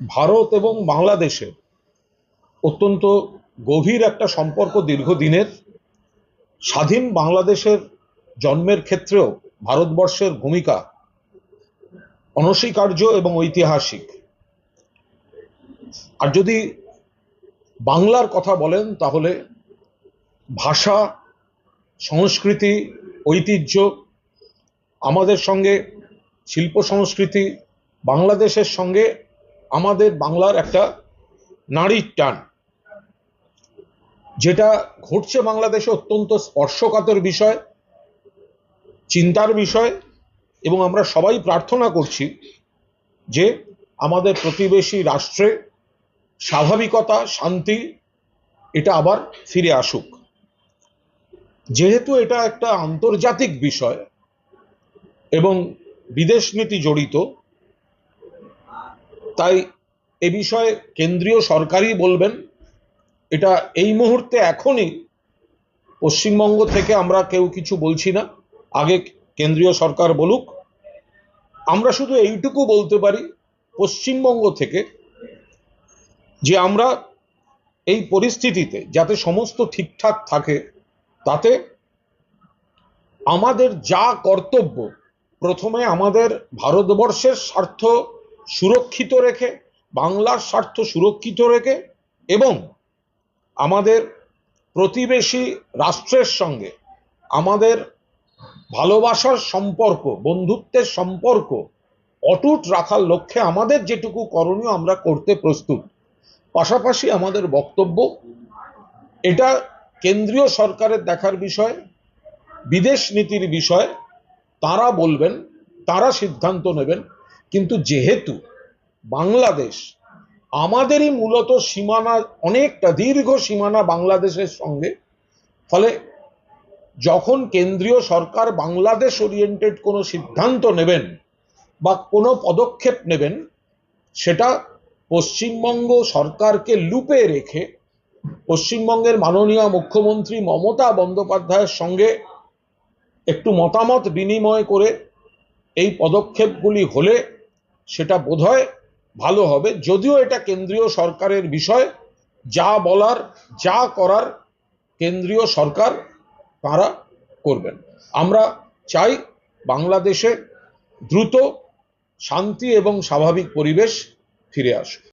ভারত এবং বাংলাদেশের অত্যন্ত গভীর একটা সম্পর্ক দীর্ঘদিনের। স্বাধীন বাংলাদেশের জন্মের ক্ষেত্রেও ভারতবর্ষের ভূমিকা অনস্বীকার্য এবং ঐতিহাসিক। আর যদি বাংলার কথা বলেন, তাহলে ভাষা, সংস্কৃতি, ঐতিহ্য, আমাদের সঙ্গে শিল্প সংস্কৃতি, বাংলাদেশের সঙ্গে আমাদের বাংলার একটা নারীর টান, যেটা ঘটছে বাংলাদেশে অত্যন্ত স্পর্শকাতর বিষয়, চিন্তার বিষয়, এবং আমরা সবাই প্রার্থনা করছি যে আমাদের প্রতিবেশী রাষ্ট্রে স্বাভাবিকতা, শান্তি, এটা আবার ফিরে আসুক। যেহেতু এটা একটা আন্তর্জাতিক বিষয় এবং বিদেশ নীতি জড়িত তাই এ বিষয়ে কেন্দ্রীয় সরকারই বলবেন, এটা এই মুহূর্তে এখনই পশ্চিমবঙ্গ থেকে আমরা কেউ কিছু বলছি না। আগে কেন্দ্রীয় সরকার বলুক, আমরা শুধু এইটুকু বলতে পারি পশ্চিমবঙ্গ থেকে যে আমরা এই পরিস্থিতিতে যাতে সমস্ত ঠিকঠাক থাকে, তাতে আমাদের যা কর্তব্য, প্রথমে আমাদের ভারতবর্ষের স্বার্থ সুরক্ষিত রেখে, বাংলার স্বার্থ সুরক্ষিত রেখে এবং আমাদের প্রতিবেশী রাষ্ট্রের সঙ্গে আমাদের ভালোবাসার সম্পর্ক, বন্ধুত্বের সম্পর্ক অটুট রাখার লক্ষ্যে আমাদের যেটুকু করণীয় আমরা করতে প্রস্তুত। পাশাপাশি আমাদের বক্তব্য, এটা কেন্দ্রীয় সরকারের দেখার বিষয়, বিদেশ নীতির বিষয়, তারা বলবেন, তারা সিদ্ধান্ত নেবেন কিন্তু যেহেতু বাংলাদেশ আমাদেরই মূলত সীমানা, অনেকটা দীর্ঘ সীমানা বাংলাদেশের সঙ্গে, ফলে যখন কেন্দ্রীয় সরকার বাংলাদেশ ওরিয়েন্টেড কোনো সিদ্ধান্ত নেবেন বা কোনো পদক্ষেপ নেবেন, সেটা পশ্চিমবঙ্গ সরকারকে লুপে রেখে পশ্চিমবঙ্গের মাননীয় মুখ্যমন্ত্রী মমতা বন্দ্যোপাধ্যায়ের সঙ্গে একটু মতামত বিনিময় করে এই পদক্ষেপগুলি হলে সেটা বোধহয় ভালো হবে। যদিও এটা কেন্দ্রীয় সরকারের বিষয়, যা বলার, যা করার কেন্দ্রীয় সরকার তারা করবেন। আমরা চাই বাংলাদেশে দ্রুত শান্তি এবং স্বাভাবিক পরিবেশ ফিরে আসুক।